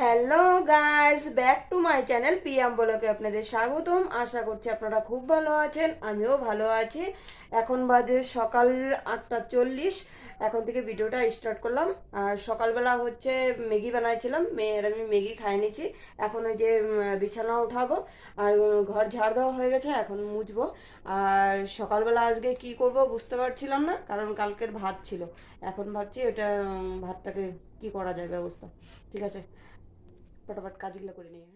Hello guys back to my channel PM বলকে আপনাদের স্বাগতম। আশা করছি আপনারা খুব ভালো আছেন, আমিও ভালো আছি। এখন বাজে সকাল আটটা চল্লিশ। এখন থেকে ভিডিওটা স্টার্ট করলাম। আর সকালবেলা হচ্ছে ম্যাগি বানাইছিলাম। মেয়ের আমি ম্যাগি খাই নিয়েছি এখন ওই যে বিছানা উঠাবো। আর ঘর ঝাড় দেওয়া হয়ে গেছে, এখন মুছবো। আর সকালবেলা আজকে কি করব বুঝতে পারছিলাম না, কারণ কালকের ভাত ছিল। এখন ভাবছি ওটা ভাতটাকে কি করা যায়, ব্যবস্থা। ঠিক আছে? ফটাফট কাজগুলো করে নিয়ে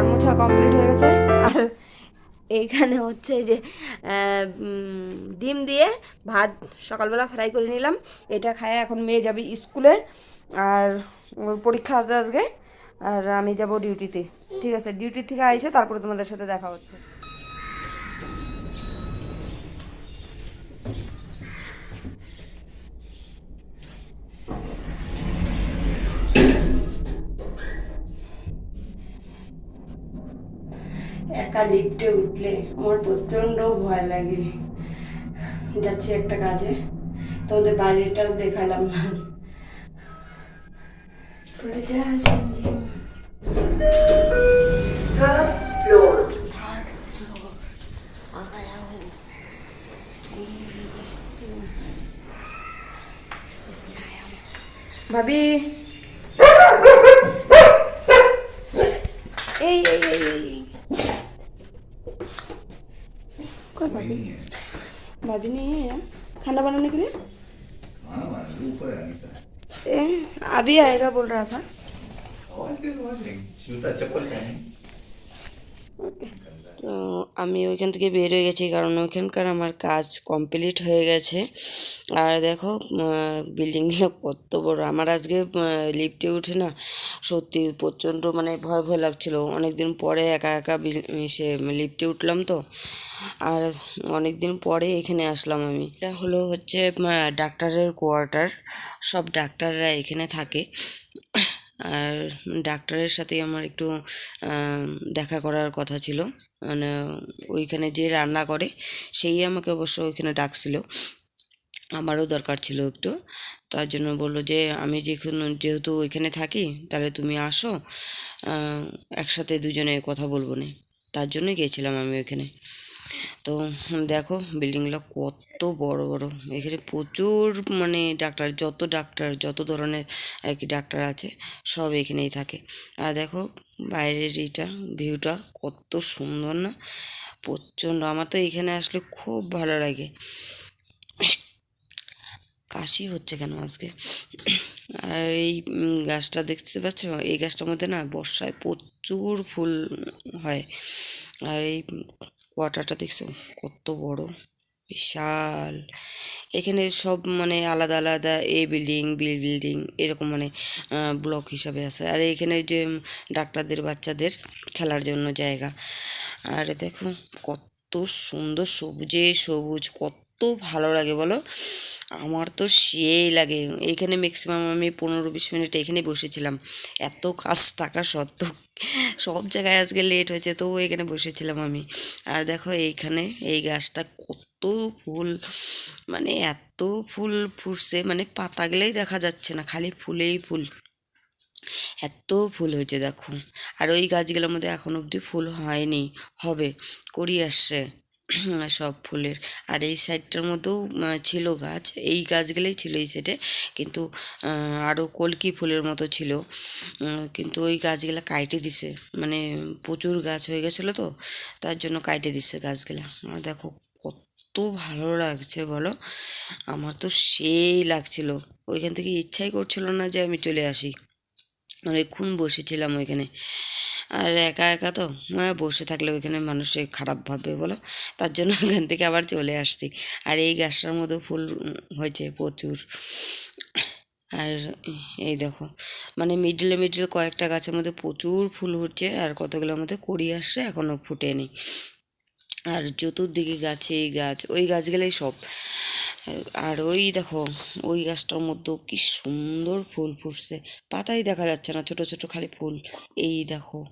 ঘর মোছা কমপ্লিট হয়ে গেছে। আর এইখানে হচ্ছে যে ডিম দিয়ে ভাত সকালবেলা ফ্রাই করে নিলাম। এটা খায় এখন মেয়ে যাবে স্কুলে। আর পরীক্ষা আছে আজকে। আর আমি যাব ডিউটিতে। ঠিক আছে, ডিউটি থেকে আইসে তারপরে তোমাদের সাথে দেখা হচ্ছে। একা লিফটে উঠলে আমার প্রচণ্ড ভয় লাগে। যাচ্ছি একটা কাজে। তোমাদের বাইরেটাও দেখালাম না। পরে যা আছে। ভাবি अभी आएगा बोल रहा था जूता चप्पल पहने তো আমি ওইখান থেকে বের হয়ে গেছি কারণ ওইখানকার আমার কাজ কমপ্লিট হয়ে গেছে আর দেখো বিল্ডিংগুলো কত বড় আমার আজকে লিফটে উঠে না সত্যি প্রচণ্ড মানে ভয় ভয় লাগছিল অনেক দিন পরে একা একা বিল- সে লিফটে উঠলাম তো আর অনেক দিন পরে এখানে আসলাম আমি। এটা হলো হচ্ছে ডাক্তারের কোয়ার্টার। সব ডাক্তাররা এখানে থাকে। আর ডাক্তারের সাথে আমার একটু দেখা করার কথা ছিল। মানে ওইখানে যে রান্না করে, সেই আমাকে অবশ্য ওইখানে ডাকছিল। আমারও দরকার ছিল একটু। তার জন্য বলল যে, আমি যেখানে, যেহেতু ওইখানে থাকি, তাহলে তুমি আসো। একসাথে দুজনে কথা বলব না। তার জন্যই গিয়েছিলাম আমি ওইখানে। তো দেখো বিল্ডিংগুলো কত বড় বড়। এখানে প্রচুর মানে ডাক্তার, যত ডাক্তার, যত ধরনের আর কি ডাক্তার আছে, সব এখানেই থাকে। আর দেখো বাইরের এইটা, ভিউটা কত সুন্দর না, প্রচণ্ড। আমার তো এখানে আসলে খুব ভালো লাগে। কাশি হচ্ছে কেন আজকে? আর এই গাছটা দেখতে পাচ্ছ? এই গাছটার মধ্যে না বর্ষায় প্রচুর ফুল হয়। আর এই কোয়ার্টারটা দেখছ? কত বড়, বিশাল। এখানে সব মানে আলাদা আলাদা এ বিল্ডিং, বি বিল্ডিং এরকম মানে ব্লক হিসাবে আছে। আর এখানে যে ডাক্তারদের, বাচ্চাদের খেলার জন্য জায়গা। আর দেখো কত সুন্দর সবুজে সবুজ, কত ভালো লাগে বলো। আমার তো সেই লাগে। এইখানে ম্যাক্সিমাম আমি পনেরো বিশ মিনিট এখানে বসেছিলাম। এত কাজ থাকা সত্ত্বেও। সব জায়গায় আজকে লেট হয়েছে তো এখানে বসেছিলাম আমি। আর দেখো এইখানে এই গাছটা কত ফুল। মানে এত ফুল ফুটছে মানে পাতাগুলোই দেখা যাচ্ছে না, খালি ফুলেই ফুল। এত ফুল হয়েছে দেখো। আর ওই গাছগুলোর মধ্যে এখন অবধি ফুল হয়নি, হবে করি আসছে। সব ফুলের। আর এই সাইডটার মধ্যেও ছিল গাছ। এই গাছগুলোই ছিল এই সাইডে। কিন্তু আরও কলকি ফুলের মতো ছিল। কিন্তু ওই গাছগুলা কাইটে দিছে। মানে প্রচুর গাছ হয়ে গেছিল তো, তার জন্য কাইটে দিছে গাছগুলা। আর দেখো কত ভালো লাগছে বলো। আমার তো সেই লাগছিল। ওইখান থেকে ইচ্ছাই করছিল না যে আমি চলে আসি। অনেকক্ষণ বসেছিলাম ওইখানে। আর একা একা তো বসে থাকলে ওইখানে মানুষে খারাপ ভাববে বলো। তার জন্য ওখান থেকে আবার চলে আসছি। আর এই গাছটার মধ্যে ফুল হয়েছে প্রচুর। আর এই দেখো মানে মিডলে মিডলে কয়েকটা গাছের মধ্যে প্রচুর ফুল হচ্ছে, আর কতগুলোর মধ্যে কড়ি আসছে এখনও ফুটেনি। আর চতুর্দিকে গাছে এই গাছ, ওই গাছগুলোই সব। আর ওই দেখো, ওই গাছটার মধ্যেও কি সুন্দর ফুল ফুটছে। পাতাই দেখা যাচ্ছে না, ছোট ছোট খালি ফুল। এই দেখো,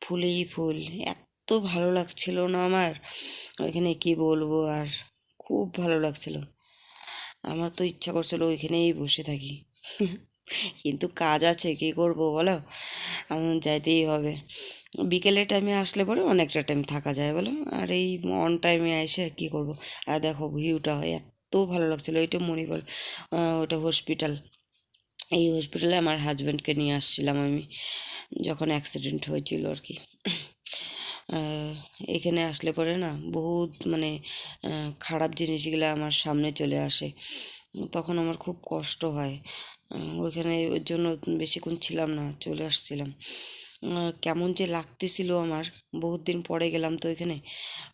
ফুলেই ফুল। এত ভালো লাগছিল না আমার। ওইখানে কি বলব আর, খুব ভালো লাগছিল। আমার তো ইচ্ছা করছিল ওইখানেই বসে থাকি। কিন্তু কাজ আছে, কী করব বলো? আমার যাইতেই হবে। বিকেলের টাইমে আসলে পরে অনেকটা টাইম থাকা যায় বলো? আর এই অন টাইমে এসে কী করব? আর দেখো ভিউটা এত ভালো লাগছিল ওইটা মণিপাল ওটা হসপিটাল এই হসপিটালে আমার হাজব্যান্ডকে নিয়ে আসছিলাম আমি, যখন অ্যাক্সিডেন্ট হয়েছিল আর কি। এখানে আসলে পরে না বহুত মানে খারাপ জিনিসগুলো আমার সামনে চলে আসে। তখন আমার খুব কষ্ট হয়। ওইখানে ওর জন্য বেশিক্ষণ ছিলাম না, চলে আসছিলাম। কেমন যে লাগতেছিল আমার। বহুত দিন পরে গেলাম তো এখানে।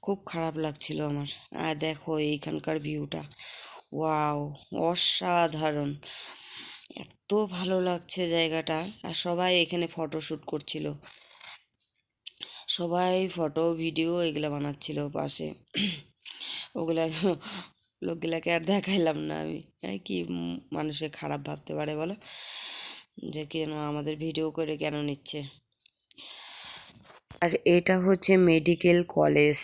খুব খারাপ লাগছিল আমার। আর দেখো এইখানকার ভিউটা। ওয়াও, অসাধারণ। এত ভালো লাগছে জায়গাটা। আর সবাই এখানে ফটোশ্যুট করছিল। সবাই ফটো ভিডিও এগুলো বানাচ্ছিল পাশে। ওগুলা লোকগুলাকে আর দেখাইলাম না আমি। কি মানুষে খারাপ ভাবতে পারে বলো? যে কেন আমাদের ভিডিও করে কেন নিচ্ছে? আর এটা হচ্ছে মেডিকেল কলেজ।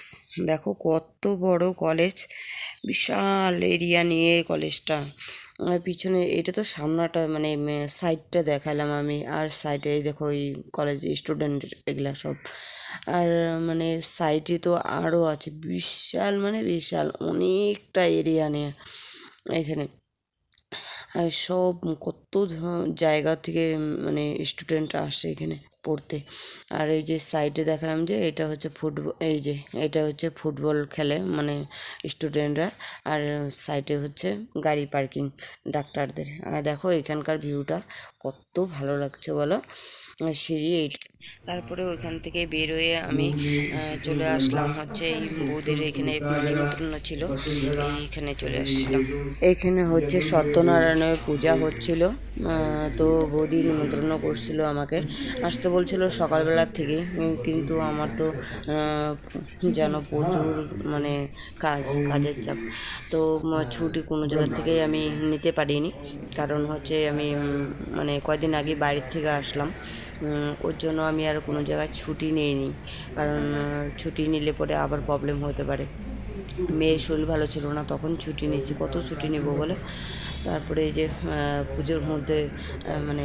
দেখো কত বড় কলেজ। বিশাল এরিয়া নিয়ে কলেজটা। পিছনে এটা তো সামনাটা মানে সাইডটা দেখালাম আমি। আর সাইডে দেখো ওই কলেজ স্টুডেন্ট এগুলা সব। আর মানে সাইডে তো আরও আছে। বিশাল মানে বিশাল। অনেকটা এরিয়া নিয়ে এখানে। আর সব কত জায়গা থেকে মানে স্টুডেন্টরা আসে এখানে। পড়তে। আর এই যে সাইডে দেখালাম যে এটা হচ্ছে ফুটবল এই যে এটা হচ্ছে ফুটবল খেলে মানে স্টুডেন্টরা আর সাইডে হচ্ছে গাড়ি পার্কিং ডাক্তারদের আর দেখো এখানকার ভিউটা কত ভালো লাগছে বলো? সিঁড়ি তারপরে ওইখান থেকে বের হয়ে আমি চলে আসলাম হচ্ছে এই বৌদির এখানে নিমন্ত্রণ ছিল। এইখানে চলে আসছিলাম। এখানে হচ্ছে সত্যনারায়ণের পূজা হচ্ছিল। তো বৌদি নিমন্ত্রণ করছিল আমাকে। আসতে বলছিল সকালবেলার থেকে কিন্তু আমার তো যেন প্রচুর মানে কাজ কাজের চাপ। তো ছুটি কোনো জায়গার থেকেই আমি নিতে পারিনি। কারণ হচ্ছে আমি উম, মানে কয়দিন আগে বাড়ির থেকে আসলাম। ওর জন্য আমি আর কোনো জায়গায় ছুটি নিইনি। কারণ ছুটি নিলে পরে আবার প্রবলেম হতে পারে। মেয়ের শরীর ভালো ছিল না, তখন ছুটি নিয়েছি। কত ছুটি নেব বলে? তারপরে এই যে পুজোর মধ্যে মানে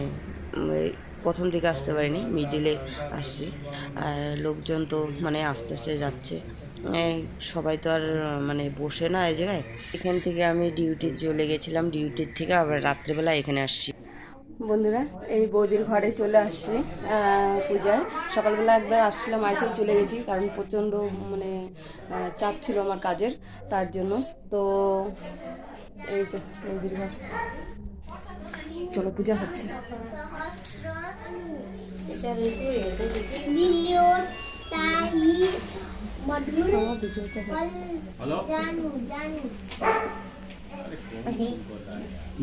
প্রথম দিকে আসতে পারিনি মিডিলে আসছি। আর লোকজন তো মানে আস্তে আস্তে যাচ্ছে। সবাই তো আর মানে বসে না এই জায়গায়। এখান থেকে আমি ডিউটি চলে গেছিলাম। ডিউটির থেকে আবার রাত্রেবেলা এখানে আসছি। বন্ধুরা এই বৌদির ঘরে চলে আসছি পূজায়। সকালবেলা একবার আসছিলাম আইসব চলে গেছি কারণ প্রচণ্ড মানে চাপ ছিল আমার কাজের তার জন্য। তো এই বৌদির ঘর। চলো পূজা হচ্ছে।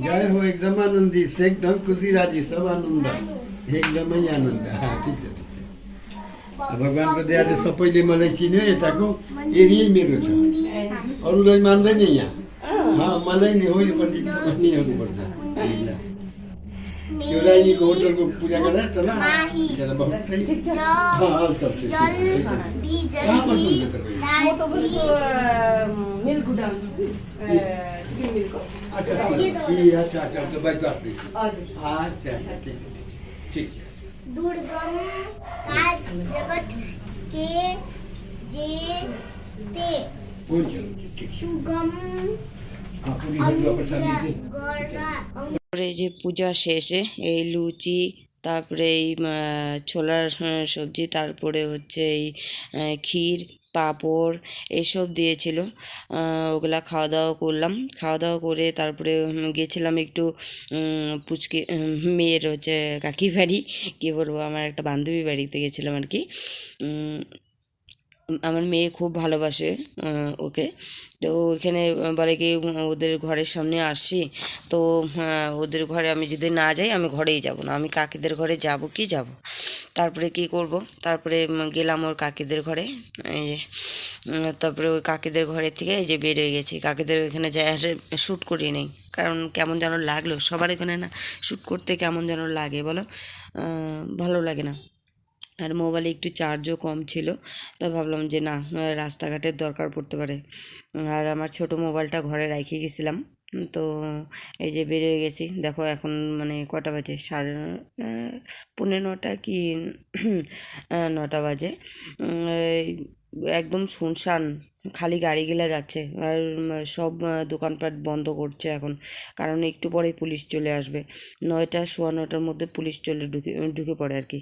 जय हो एकदम आनन्दी छ एकदम खुसी राजी सब आनन्द। एकदमै आनन्द। छ भगवान्को दयाले सबैले मलाई चिन्यो यताको। एरियै मेरो छ। अरूलाई मान्दैन यहाँ। मलाई नि हो यो पण्डित पर्छ शिवराय जी को होटल को पूजा करना चला चला बहुत। ठीक। हाँ, हाँ सब ठीक कहाँ पर तुम जाते हो तो बस मिल गुडाम अच्छा अच्छा, अच्छा अच्छा अच्छा तो बात बात अच्छा, अच्छा ठीक ठीक दुर्गम काज जगत के जेते। सुगम हाँ, अपना गौरा তারপরে যে পূজা শেষে এই লুচি, তারপরে এই ছোলার সবজি, তারপরে হচ্ছে এই ক্ষীর, পাঁপড় এসব দিয়েছিল। ওগুলা খাওয়া দাওয়া করলাম। খাওয়া দাওয়া করে তারপরে গেছিলাম একটু পুচকি মেয়ের হচ্ছে কাকি বাড়ি। কী বলব? আমার একটা বান্ধবী বাড়িতে গেছিলাম আর কি। আমার মেয়ে খুব ভালোবাসে ওকে। তো ওইখানে বলে কি, ওদের ঘরের সামনে আসছি, তো ওদের ঘরে আমি যদি না যাই, আমি ঘরেই যাব না। আমি কাকিদের ঘরে যাব কি যাব? তারপরে কি করব? তারপরে গেলাম ওর কাকিদের ঘরে, এই যে তারপরে ওই কাকিদের ঘরের থেকে এই যে বের হয়ে গেছি। কাকিদের ওইখানে যাই শ্যুট করি নেই। কারণ কেমন যেন লাগল। সবার এখানে না শ্যুট করতে কেমন যেন লাগে, বলো? ভালো লাগে না। আর মোবাইলে একটু চার্জও কম ছিল। তো ভাবলাম যে না, রাস্তাঘাটের দরকার পড়তে পারে। আর আমার ছোট মোবাইলটা ঘরে রেখে গেছিলাম। তো এই যে বেরিয়ে গেছি। দেখো এখন মানে কটা বাজে? সাড়ে পৌনে নটা কি নটা বাজে। একদম শুনশান, খালি গাড়িগুলা যাচ্ছে। আর সব দোকানপাট বন্ধ করছে এখন। কারণ একটু পরেই পুলিশ চলে আসবে। নয়টা, সোয়া নটার মধ্যে পুলিশ চলে ঢুকে ঢুকে পড়ে আর কি।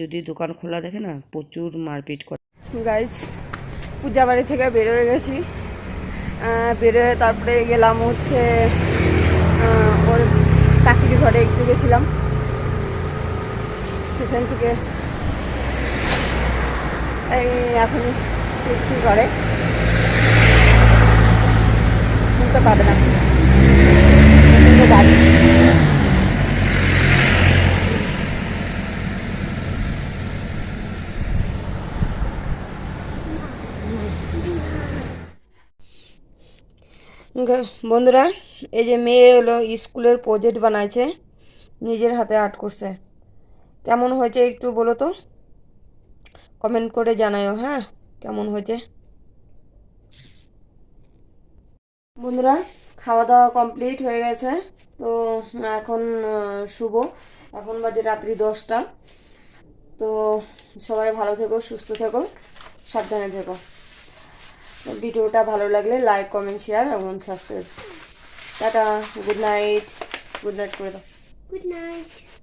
যদি দোকান খোলা দেখে না, প্রচুর মারপিট করে। গাইজ পূজা বাড়ি থেকে বেরোয় গেছি। বেরোয় তারপরে গেলাম হচ্ছে ওর কাকির ঘরে একটু গেছিলাম। সেখান থেকে এই এখনই ফিরছি ঘরে। শুনতে পাবে না। প্রচণ্ড বন্ধুরা, এই যে মেয়ে হলো স্কুলের প্রজেক্ট বানাইছে, নিজের হাতে আর্ট করছে। কেমন হয়েছে একটু বলো তো? কমেন্ট করে জানাও হ্যাঁ? কেমন হয়েছে? বন্ধুরা খাওয়া দাওয়া কমপ্লিট হয়ে গেছে। তো, এখন শুভ এখন বাজে রাত্রি দশটা। তো, সবাই ভালো থেকো, সুস্থ থেকো, সাবধানে থেকো। ভিডিওটা ভালো লাগলে লাইক কমেন্ট শেয়ার এবং subscribe tata good night good night করে দাও গুড night.